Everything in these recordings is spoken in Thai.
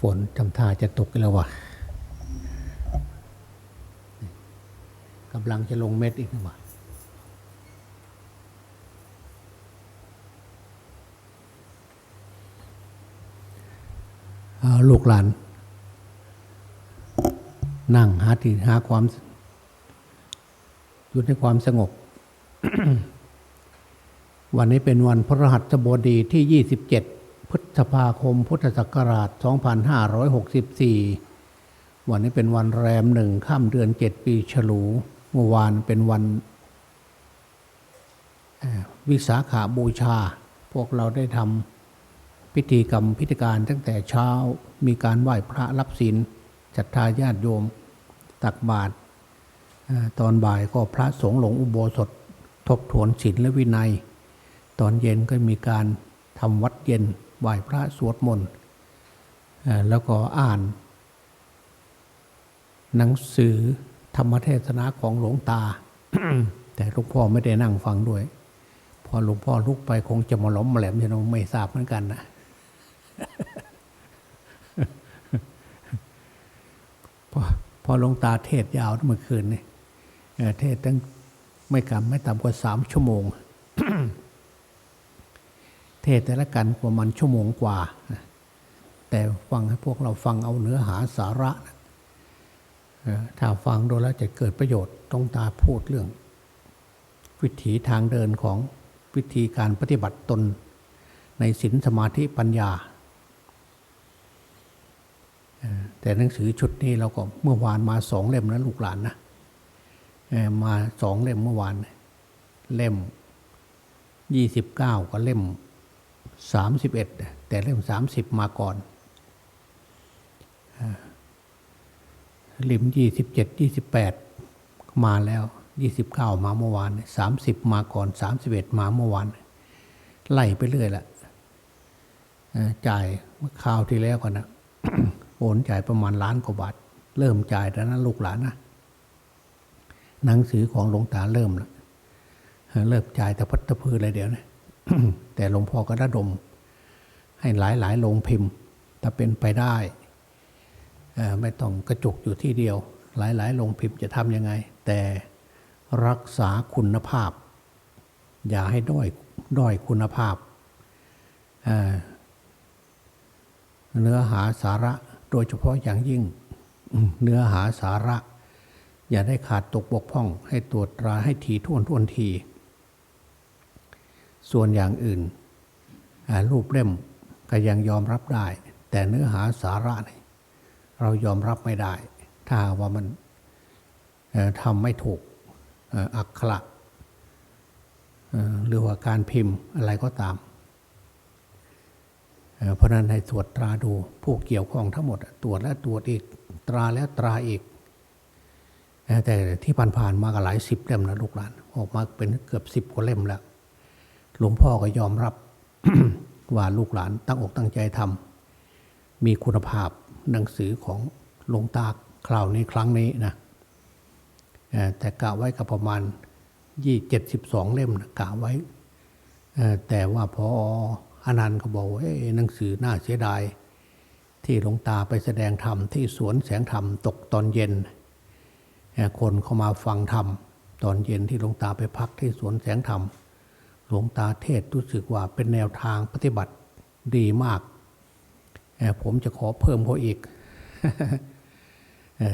ฝนทำท่าจะตกแล้ววะกำลังจะลงเม็ดอีกนะวะเอาลูกหลาน นั่งหาที่หาความอยู่ในความสงบ วันนี้เป็นวันพระรหัสบดีที่ 27 พฤษภาคมพุทธศักราช 2564 วันนี้เป็นวันแรมหนึ่งข้ามเดือน7ปีฉลูเมื่อวานเป็นวันวิสาขาบูชา พวกเราได้ทำพิธีกรรมพิธีการตั้งแต่เช้ามีการไหว้พระรับศีลศรัทาญาติโยมตักบาตรตอนบ่ายก็พระสงฆ์หลงอุโบสถทบทวนศีลและวินัย ตอนเย็นก็มีการทำวัดเย็น ไหว้พระสวดมนต์แล้วก็อ่าน หนังสือธรรมเทศนาของหลวงตา แต่หลวงพ่อไม่ได้นั่งฟังด้วย พอหลวงพ่อลุกไปคงจะมาล้มมาแหลมจะนไม่ทราบเหมือนกันนะพอพอหลวงตาเทศยาวเมื่อคืนนี่เอ่อเทศตั้งไม่กำไม่ต่ำกว่าสามชั่วโมง เทศแต่ละกันประมาณชั่วโมงกว่า แต่ฟังให้พวกเราฟังเอาเนื้อหาสาระ ถ้าฟังโดูแล้วจะเกิดประโยชน์ต้องตาพูดเรื่อง วิถีทางเดินของวิธีการปฏิบัติตนในศีลสมาธิปัญญา แต่หนังสือชุดนี้เราก็เมื่อวานมาสองเล่มนะลูกหลานนะมาสองเล่มเมื่อวาน เล่มยี่สิบเก้ากับเล่ม สามสิบเอ็ดแต่เล่มสามสิบมาก่อนเล่มยี่สิบเจ็ดยี่สิบแปดมาแล้วยี่สิบเก้ามาเมื่อวานสามสิบมาก่อนสามสิบเอ็ดมาเมื่อวานไล่ไปเรื่อยแหละเอ่อจ่ายเมื่อคราวที่แล้วกันนะโอนจ่ายประมาณล้านกว่าบาท เริ่มจ่ายแล้วนะลูกหลานนะหนังสือของหลวงตาเริ่มแล้วเริ่มจ่ายแต่พัตพือเลยเดี๋ยวนะ แต่หลวงพ่อก็ระดม ให้หลายหลายโรงพิมพ์ ถ้าเป็นไปได้ไม่ต้องกระจุกอยู่ที่เดียว หลายหลายโรงพิมพ์จะทำยังไง แต่รักษาคุณภาพ อย่าให้ด้อยด้อยคุณภาพเเนื้อหาสาระโดยเฉพาะอย่างยิ่งเนื้อหาสาระ อย่าได้ขาดตกบกพร่อง ให้ตรวจตราให้ทีท่วนท่วนที ส่วนอย่างอื่น รูปเล่มก็ยังยอมรับได้ แต่เนื้อหาสาระเรายอมรับไม่ได้ ถ้าว่ามันทำไม่ถูกอักขระหรือว่าการพิมพ์อะไรก็ตาม เพราะนั้นให้ตรวจตราดูผู้เกี่ยวข้องทั้งหมดตรวจแล้วตรวจอีกตราแล้วตราอีก แต่ที่ผ่านๆมาก็หลายสิบเล่มนะลูกหลาน ออกมาเป็นเกือบสิบกว่าเล่มแล้ว หลวงพ่อก็ยอมรับว่าลูกหลานตั้งอกตั้งใจทำมีคุณภาพหนังสือของหลวงตาคราวนี้ครั้งนี้นะแต่กะไว้กับประมาณยี่เจ็ดสิบสองเล่มนะกะไว้ แต่ว่าพออนันต์ก็บอกว่าเอ้หนังสือน่าเสียดาย ที่หลวงตาไปแสดงธรรมที่สวนแสงธรรมตกตอนเย็น คนเข้ามาฟังธรรมตอนเย็นที่หลวงตาไปพักที่สวนแสงธรรม ลวงตาเทศรู้สึกว่าเป็นแนวทางปฏิบัติดีมาก ผมจะขอเพิ่มเขาอีก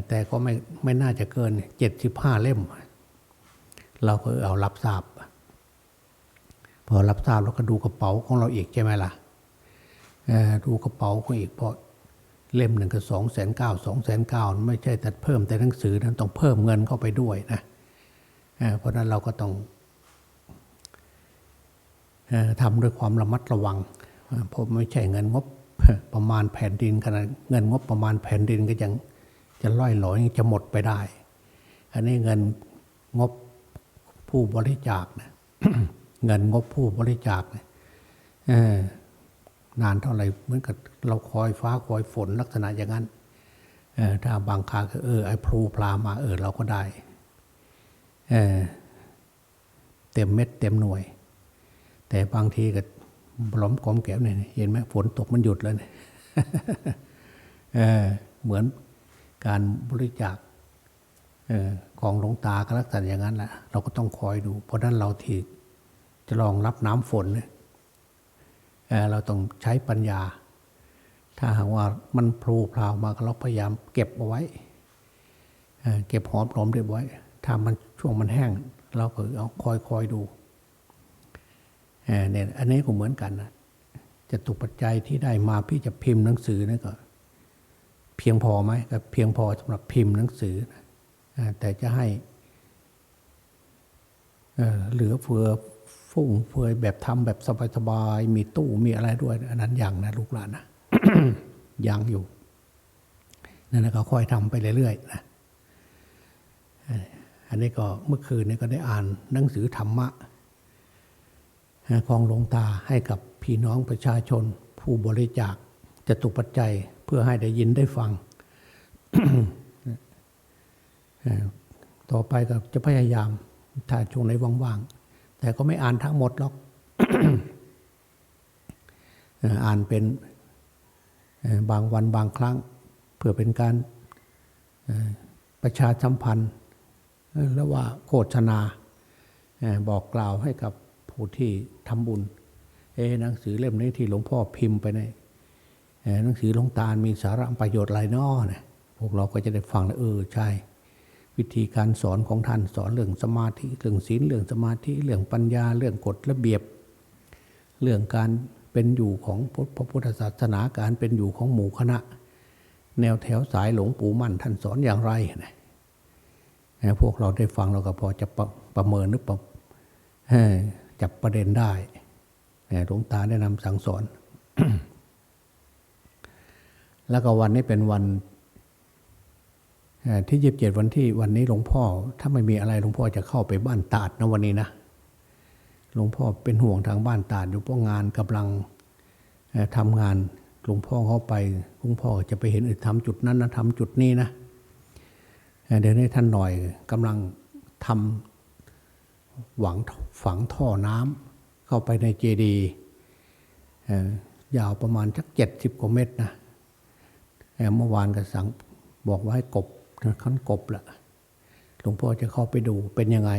แต่ก็ไม่ไม่น่าจะเกินเจ็ดสิบห้าเล่ม เราก็เอารับทราบ พอรับทราบเราก็ดูกระเป๋าของเราอีกใช่ไหมล่ะดูกระเป๋าของอีกเพราะเล่มหนึ่งก็สองแสนเก้าสองแสนเก้าไม่ใช่แต่เพิ่มแต่หนังสือนั้นต้องเพิ่มเงินเข้าไปด้วยนะเพราะนั้นเราก็ต้อง ทำด้วยความระมัดระวังเพราะไม่ใช่เงินงบประมาณแผ่นดินขนาดเงินงบประมาณแผ่นดินก็ยังจะล่อยหลอยจะหมดไปได้ อันนี้เงินงบผู้บริจาคนะเงินงบผู้บริจาคนะนานเท่าไหร่เหมือนกับเราคอยฟ้าคอยฝนลักษณะอย่างนั้นถ้าบางครั้งก็เออไอ้พลูพลามาเออเราก็ได้เเต็มเม็ดเต็มหน่วย แต่บางทีก็หล้อมกลอมแก้วเนี่ยเห็นไหมฝนตกมันหยุดแล้วเนี่ยเออเหมือนการบริจาคออของหลวงตาก็ลักษณะอย่างนั้นแหละเราก็ต้องคอยดู เพราะนั้นเราที่จะรองรับน้ำฝนเนี่ยเเราต้องใช้ปัญญา ถ้าหากว่ามันพลูพราวมาเราพยายามเก็บเอาไว้เเก็บหอมรอมเรียบไว้ ถ้ามันช่วงมันแห้ง เราก็เอาคอยคอยดู เนี่ยอันนี้ก็เหมือนกันนะจะตุปัจจัยที่ได้มาพี่จะพิมพ์หนังสือนี่ก็ เพียงพอไหมก็เพียงพอสำหรับพิมพ์หนังสือนะแต่จะให้เหลือเฟือฟุ่งเฟือยแบบทำแบบสบายๆมีตู้มีอะไรด้วย อันนั้นยังนะลูกหลานนะยังอยู่นั่นนะก็ค่อยทำไปเรื่อยๆนะอันนี้ก็เมื่อคืนนี้ก็ได้อ่านหนังสือธรรมะ ของหลวงตาให้กับพี่น้องประชาชน ผู้บริจาคจะตุปัจจัยเพื่อให้ได้ยินได้ฟัง ต่อไปก็จะพยายามถ้าช่วงไหนว่างๆ แต่ก็ไม่อ่านทั้งหมดหรอก อ่านเป็นบางวันบางครั้ง เพื่อเป็นการประชาสัมพันธ์ แล้วว่าโฆษณาบอกกล่าวให้กับ ผู้ที่ทำบุญ เอหนังสือเล่มนี้ที่หลวงพ่อพิมพ์ไปในหนังสือหลวงตามีสาระประโยชน์อะไรน้อเนี่ยพวกเราก็จะได้ฟังแล้วเออใช่ วิธีการสอนของท่านสอนเรื่องสมาธิเรื่องศีลเรื่องสมาธิเรื่องปัญญาเรื่องกฎระเบียบ เรื่องการเป็นอยู่ของพระพุทธศาสนาการเป็นอยู่ของหมู่คณะ แนวแถวสายหลวงปู่มั่นท่านสอนอย่างไรนะเอ่อพวกเราได้ฟังเราก็พอจะประประเมินหรือประเอ่อ จับประเด็นได้หลวงตาแนะนำสั่งสอน แล้วก็วันนี้เป็นวันเอ่อที่ยีิบเจ็ดวันที่วันนี้หลวงพ่อ ถ้าไม่มีอะไรหลวงพ่อจะเข้าไปบ้านตาดนะวันนี้นะหลวงพ่อเป็นห่วงทางบ้านตาดอยู่เพราะงานกำลังทำงานหลวงพ่อเข้าไปหลวงพ่อจะไปเห็นเออทำจุดนั้นนะทำจุดนี้นะเอ่อเดี๋ยวนี้ท่านหน่อยกำลังทำ หวังฝังท่อน้ำเข้าไปในเจดีย์ยาวประมาณสักเจ็ดสิบกว่าเมตรนะเมื่อวานก็สั่งบอกว่าให้กบขั้นกบละหลวงพ่อจะเข้าไปดูเป็นยังไง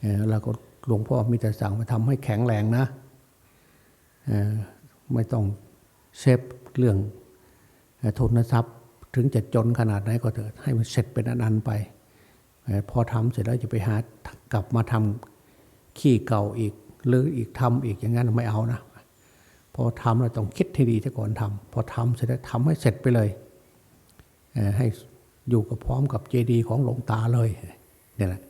เอ่อแล้วก็หลวงพ่อมีแต่สั่งมาทำให้แข็งแรงนะไม่ต้องเซฟเรื่องทุนทรัพย์ ถึงจะจนขนาดไหนก็เถอะให้มันเสร็จเป็นอันๆไป พอทำเสร็จแล้วจะไปหากลับมาทำขี้เก่าอีกหรืออีกทำอีกอย่างนั้นไม่เอานะ พอทำเราต้องคิดให้ดีซะก่อนทำพอทำเสร็จแล้วทำให้เสร็จไปเลย ให้อยู่กับพร้อมกับเจดีย์ของหลวงตาเลยเนี่ยแหละ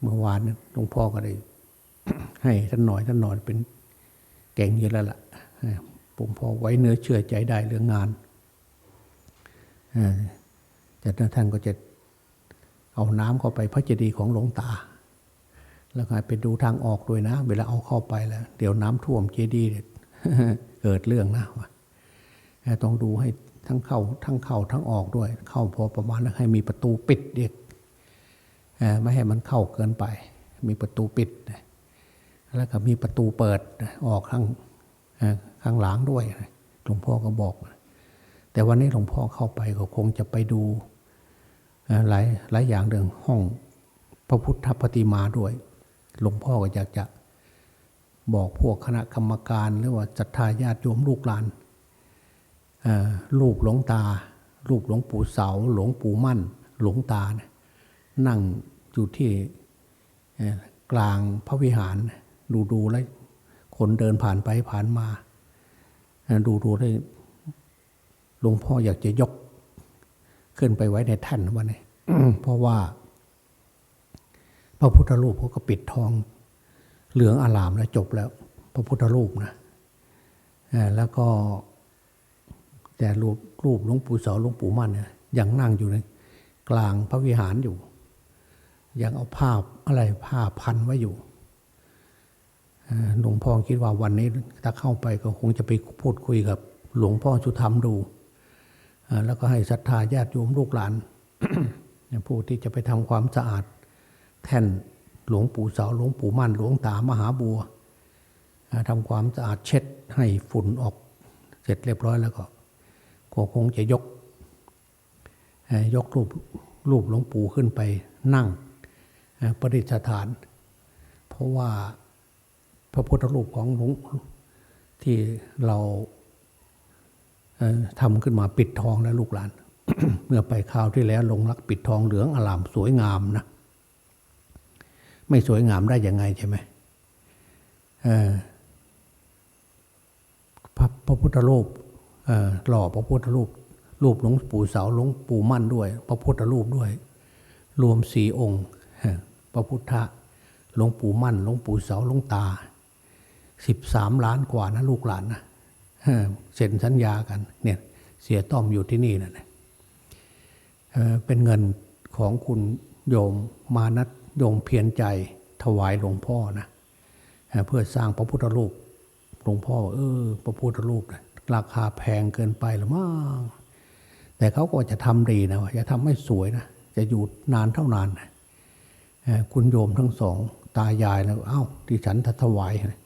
เมื่อวานหลวงพ่อก็ได้ให้ท่านหน่อยท่านหน่อยเป็นเก่งอยู่แล้วล่ะเอ่อผมพอไว้เนื้อเชื่อใจได้เรื่องงานเอ่ท่านก็จะ เอาน้ำเข้าไปพระเจดีย์ของหลวงตา แล้วก็ให้ไปดูทางออกด้วยนะ เวลาเอาเข้าไปแล้ว เดี๋ยวน้ำท่วมเจดีย์เกิดเรื่องนะวะต้องดูให้ทั้งเข้าทั้งเข้าทั้งออกด้วย เข้าพอประมาณแล้วให้มีประตูปิดเด็กไม่ให้มันเข้าเกินไป มีประตูปิด แล้วก็มีประตูเปิดออกข้างข้างหลังด้วยหลวงพ่อก็บอก แต่วันนี้หลวงพ่อเข้าไปก็คงจะไปดู หลายหลายอย่างเรื่องห้องพระพุทธปฏิมาด้วย หลวงพ่อก็อยากจะบอกพวกคณะกรรมการหรือว่าศรัทธาญาติโยมลูกหลานเอ่อรูปหลวงตา รูปหลวงปู่เสา หลวงปู่มั่น หลวงตาเนี่ยนั่งอยู่ที่กลางพระวิหาร ดูดูๆแล้วคนเดินผ่านไปผ่านมา ดูดูได้หลวงพ่ออยากจะยก ขึ้นไปไว้ในแท่นวันนี้เพราะว่า พระพุทธรูปเขาก็ปิดทอง เหลืองอารามแล้วจบแล้ว พระพุทธรูปนะเอ่อแล้วก็แต่รูปรูปหลวงปู่เสาหลวงปู่มั่นเนี่ยยังนั่งอยู่ในกลางพระวิหารอยู่ ยังเอาผ้าอะไรผ้าพันไว้อยู่เอ่อหลวงพ่อคิดว่าวันนี้ถ้าเข้าไปก็คงจะไปพูดคุยกับ หลวงพ่อสุธรรมดูเอ่อ แล้วก็ให้ศรัทธาญาติโยมลูกหลานผู้ที่จะไปทำความสะอาด แท่นหลวงปู่เสาหลวงปู่มั่นหลวงตามหาบัวทำความสะอาดเช็ดให้ฝุ่นออก เสร็จเรียบร้อยแล้วก็คงจะยก ยกรูปรูปหลวงปู่ขึ้นไปนั่งประดิษฐาน เพราะว่าพระพุทธรูปของหลวงที่เรา ทำขึ้นมาปิดทองแล้วลูกหลาน เมื่อไปคราวที่แล้วลงรักปิดทองเหลืองอลามสวยงามนะไม่สวยงามได้ยังไงใช่ไหมพระพระพุทธรูปหล่อพระพุทธรูป รูปหลวงปู่เสาหลวงปู่มั่นด้วย พระพุทธรูปด้วย รวมสี่องค์ พระพุทธหลวงปู่มั่นหลวงปู่เสาหลวงตาสิบสามล้านกว่านะลูกหลานนะ เซ็นสัญญากันเนี่ยเสียต้อมอยู่ที่นี่นะเอ่อเป็นเงินของคุณโยมมานัดโยมเพียรใจถวายหลวงพ่อนะเอเพื่อสร้างพระพุทธรูปหลวงพ่อเออ พระพุทธรูปนะราคาแพงเกินไปหรือมั้งแต่เขาก็จะทำดีนะว่าจะทำให้สวยนะจะอยู่นานเท่านานนะคุณโยมทั้งสอง ตายายแล้ว เอ้าที่ฉันถวายนะ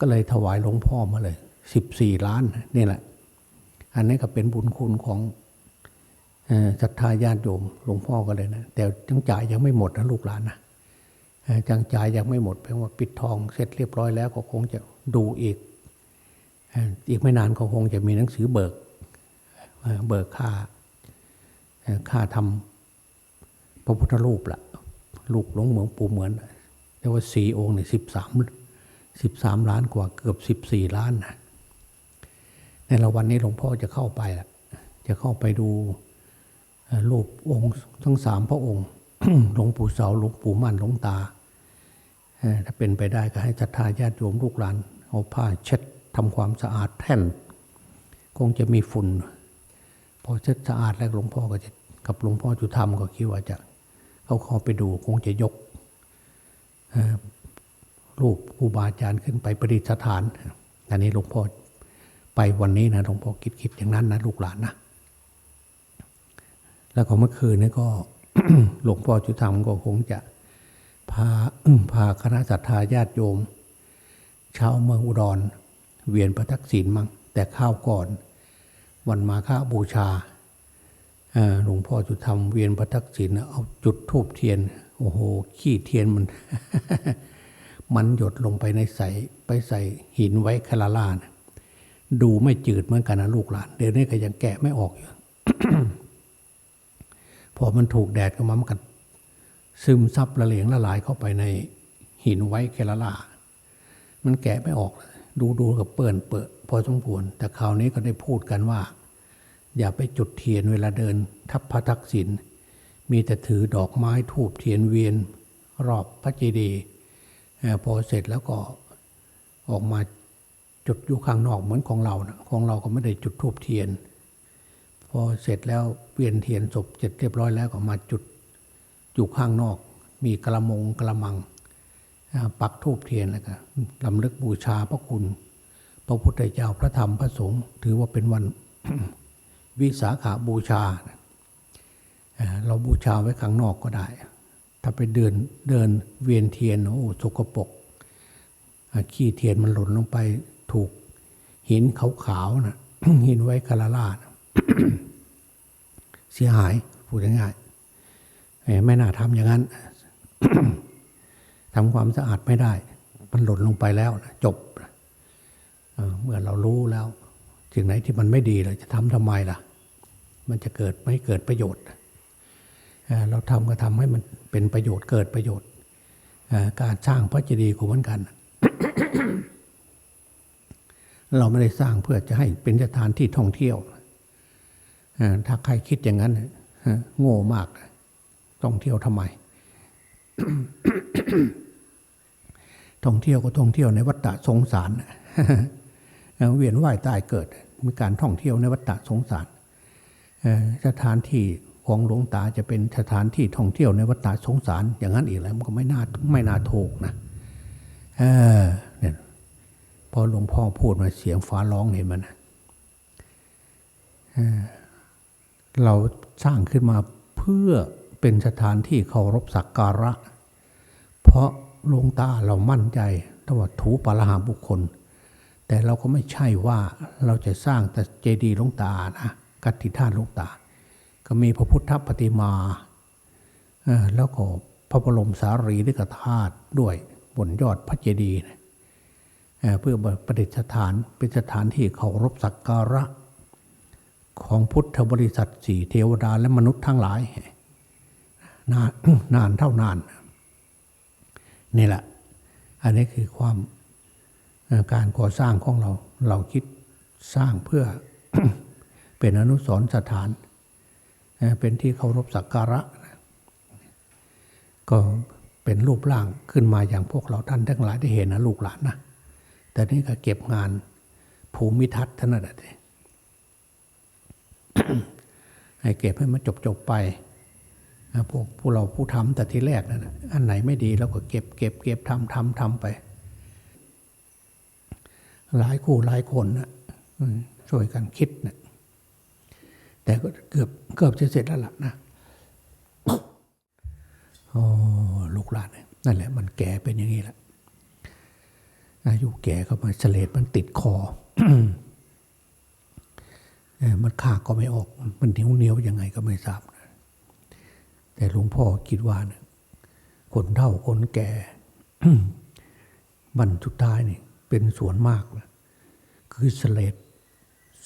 ก็เลยถวายหลวงพ่อมาเลย สิบสี่ล้านนี่แหละ อันนี้ก็เป็นบุญคุณของศรัทธาญาติโยมหลวงพ่อก็เลยนะ แต่จังจ่ายยังไม่หมดนะลูกหลานนะจังจ่ายยังไม่หมดเพราะว่าปิดทองเสร็จเรียบร้อยแล้วก็คงจะดูอีก อีกไม่นานก็คงจะมีหนังสือเบิกเบิกค่าค่าทำพระพุทธรูปละลูกหลวงเหมืองปู่เหมือนแต่ว่าสี่องค์เนี่ยสิบสามสิบสามล้านกว่าเกือบสิบสี่ล้านนะ ในละวันนี้หลวงพ่อจะเข้าไปละจะเข้าไปดูรูปองค์ทั้งสามพระองค์ หลวงปู่เสาหลวงปู่มั่นหลวงตา ถ้าเป็นไปได้ก็ให้ศรัทธาญาติโยมลูกหลานเอาผ้าเช็ดทำความสะอาดแท่น คงจะมีฝุ่น พอเช็ดสะอาดแล้วหลวงพ่อก็จะกับหลวงพ่อจุธรรมก็คิดว่าจะเขาเข้าไปดูคงจะยกรูปครูบาอาจารย์ขึ้นไปประดิษฐาน อันนี้หลวงพ่อ ไปวันนี้นะหลวงพ่อคิดคิดอย่างนั้นนะลูกหลานนะแล้วก็เมื่อคืนนี้ก็หลวงพ่อจุธรรมก็คงจะพาพาคณะศรัทธาญาติโยมชาวเมืองอุดร เวียนประทักษิณมั่งแต่ข้าวก่อน วันมาฆบูชาหลวงพ่อจุธรรมเวียนประทักษิณเอาจุดทูบเทียน โอ้โห ขี้เทียนมัน มันหยดลงไปในใสไปใส่หินไว้คาราลานะ ดูไม่จืดเหมือนกันนะลูกหลานเดี๋ยวนี้ก็ยังแกะไม่ออกอยู่พอมันถูกแดดก็มันกันซึมซับละเหลงละลายเข้าไปในหินไว้เคลาลามันแกะไม่ออก ดูดูกับเปิ่นเปิดพอสมควรแต่คราวนี้ก็ได้พูดกันว่า อย่าไปจุดเทียนเวลาเดิน ทับพระทักษิณมีแต่ถือดอกไม้ทูบเทียนเวียน รอบพระเจดีย์พอเสร็จแล้วก็ออกมา จุดอยู่ข้างนอกเหมือนของเรานะของเราก็ไม่ได้จุดทูบเทียน พอเสร็จแล้วเวียนเทียนศพเสร็จเรียบร้อยแล้วก็มาจุดอยู่ข้างนอก มีกระมงกระมังปักทูบเทียนแล้วก็ลำลึกบูชาพระคุณ พระพุทธเจ้าพระธรรมพระสงฆ์ถือว่าเป็นวันวิสาขาบูชา เราบูชาไว้ข้างนอกก็ได้ ถ้าไปเดินเดินเวียนเทียนโอ้สกปรกขี้เทียนมันหล่นลงไป ถูกหินขาวๆนะหินไว้คาราลาเสียหายพูดง่ายๆเอ้ไม่น่าทำอย่างนั้นทำความสะอาดไม่ได้ มันหล่นลงไปแล้วนะจบเเมื่อเรารู้แล้วสิ่งไหนที่มันไม่ดีเราจะทำทำไมล่ะ มันจะเกิดไม่เกิดประโยชน์เเราทำก็ทำให้มันเป็นประโยชน์เกิดประโยชน์ การสร้างพระเจดีย์ก็เหมือนกัน เราไม่ได้สร้างเพื่อจะให้เป็นสถานที่ท่องเที่ยวถ้าใครคิดอย่างนั้นโง่มากท่องเที่ยวทำไม ท่องเที่ยวก็ท่องเที่ยวในวัฏฏะสงสารเวียนว่ายตายเกิด มีการท่องเที่ยวในวัฏฏะสงสารสถานที่ของหลวงตาจะเป็นสถานที่ท่องเที่ยวในวัฏฏะสงสาร อย่างนั้นอีกแล้วมันก็ไม่น่าไม่น่าถูกนะ เออเนี่ย พอหลวงพ่อพูดมาเสียงฟ้าร้องเห็นมันนะเราสร้างขึ้นมาเพื่อเป็นสถานที่เคารพสักการะ เพราะลงตาเรามั่นใจถ้าว่าถูปาลหาบุคคล แต่เราก็ไม่ใช่ว่าเราจะสร้างแต่เจดีย์ลงตานะกัตติธาตุลงตา ก็มีพระพุทธปฏิมาแล้วก็พระบรมสารีริกธาตุด้วยบนยอดพระเจดีย์นะ เอ่อเพื่อประดิษฐานเป็นสถานที่เคารพสักการะ ของพุทธบริษัทสี่เทวดาและมนุษย์ทั้งหลาย นานนานเท่านาน นี่แหละ อันนี้คือความการก่อสร้างของเราเราคิดสร้างเพื่อเป็นอนุสรณ์สถาน เป็นที่เคารพสักการะนะก็เป็นรูปร่างขึ้นมาอย่างพวกเราท่านทั้งหลายได้เห็นนะลูกหลานนะ แต่นี่ก็เก็บงานภูมิทัศน์เท่านั้นแหละให้เก็บให้มันจบจบไปพวกผู้เราผู้ทำแต่ที่แรกนั่นน่ะอันไหนไม่ดีเราก็เก็บเก็บเก็บทำทำทำไป หลายคู่หลายคนนะช่วยกันคิดนะแต่ก็เกือบเกือบจะเสร็จแล้วล่ะนะโอ้ลูกหลานนี่นั่นแหละ มันแก่เป็นอย่างนี้แหละ อายุแก่เข้ามาเสลดมันติดคอมันขาก็ไม่ออก มันเหนียวเหนียวๆยังไงก็ไม่ทราบนะแต่หลวงพ่อคิดว่านะคนเฒ่าคนแก่วันสุดท้ายนี่เป็นส่วนมากนะคือสเลด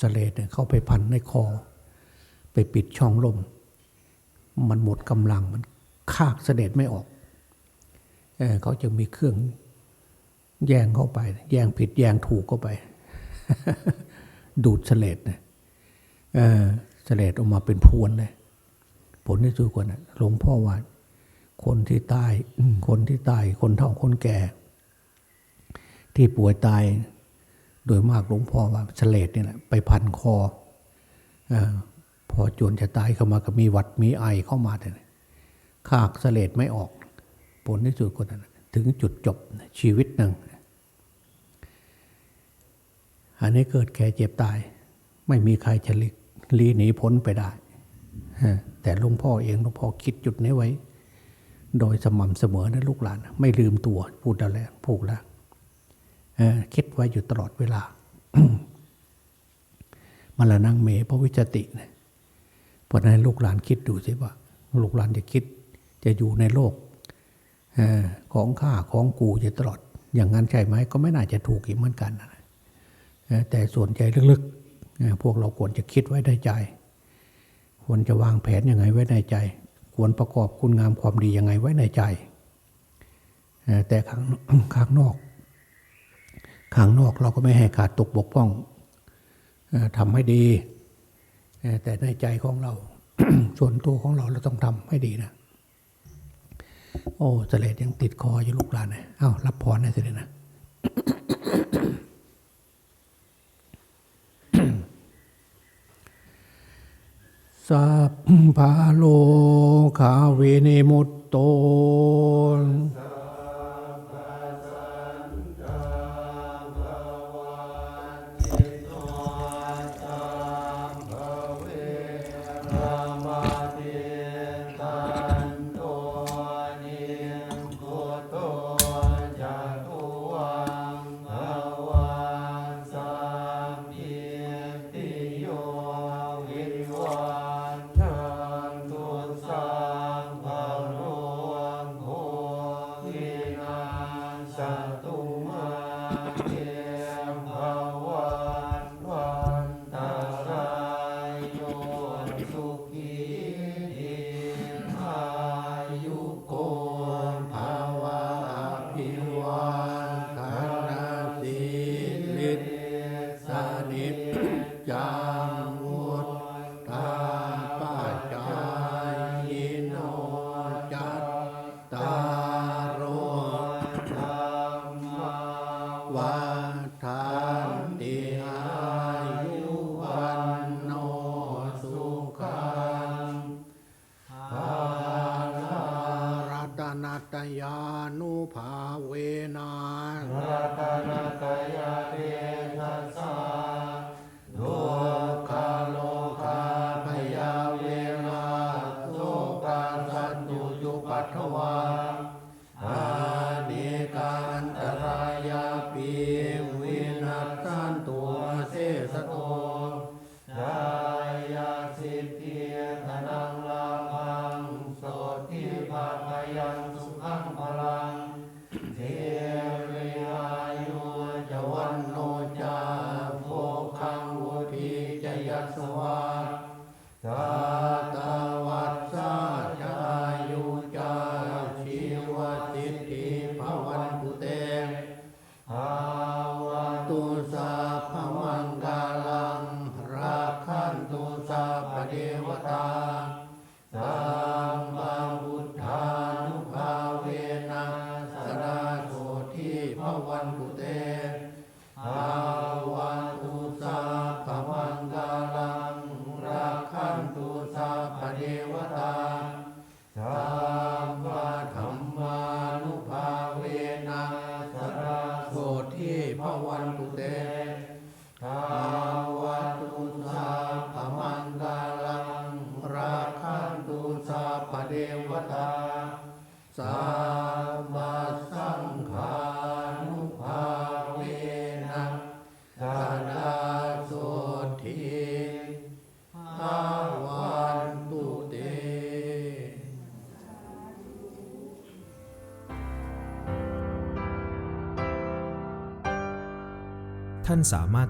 สเลดเนี่ยเข้าไปพันในคอ ไปปิดช่องลม มันหมดกำลังมันคากเสด็จไม่ออกเอเขาจะมีเครื่อง แย่งเข้าไป แย่งผิด แย่งถูกเข้าไป ดูดเสลดเนี่ยเออเสลดออกมาเป็นพวนเลย ผลที่สุดกว่านะหลวงพ่อว่าคนที่ตายคนที่ตายคนเฒ่าคนแก่ ที่ป่วยตาย โดยมากหลวงพ่อว่าเสลดนี่แหละไปพันคอออพอจวนจะตายเข้ามาก็มีวัดมีไอเข้ามาแต่ยขากเสลดไม่ออก ผลที่สุดกว่านั้นถึงจุดจบชีวิตหนึ่ง อันนี้เกิดแก่เจ็บตาย ไม่มีใครจะหลีหลีหนีพ้นไปได้ แต่หลวงพ่อเองหลวงพ่อคิดจุดนี้ไว้ โดยสม่ำเสมอนะลูกหลาน ไม่ลืมตัวพูดแล้วแหละพูดแล้วคิดไว้อยู่ตลอดเวลามาละนั่งเมพระวิจตินะเพราะนั้นลูกหลานคิดดูสิว่า ลูกหลานจะคิดจะอยู่ในโลกอของข้าของกูจะตลอด อย่างนั้นใช่ไหมก็ไม่น่าจะถูกอีกเหมือนกันนะ แต่ส่วนใจลึกๆ พวกเราควรจะคิดไว้ในใจ ควรจะวางแผนยังไงไว้ในใจ ควรประกอบคุณงามความดียังไงไว้ในใจ แต่ข้างข้างนอก ข้างนอกเราก็ไม่ให้ขาดตกบกพร่องทำให้ดี แต่ในใจของเรา ส่วนตัวของเราเราต้องทำให้ดีนะโอ้เสลดยังติดคออยู่ลูกหลานนะเอ้ารับพรให้เสด็จนะ สัพพะโลขาเวเนมุตโต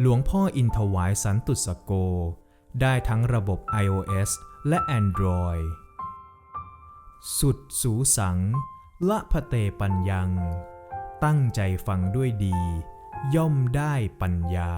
หลวงพ่ออินทวายสันตุสโก ได้ทั้งระบบ iOS และ Android สุดสูสัง ละพะเตปัญญัง ตั้งใจฟังด้วยดี ย่อมได้ปัญญา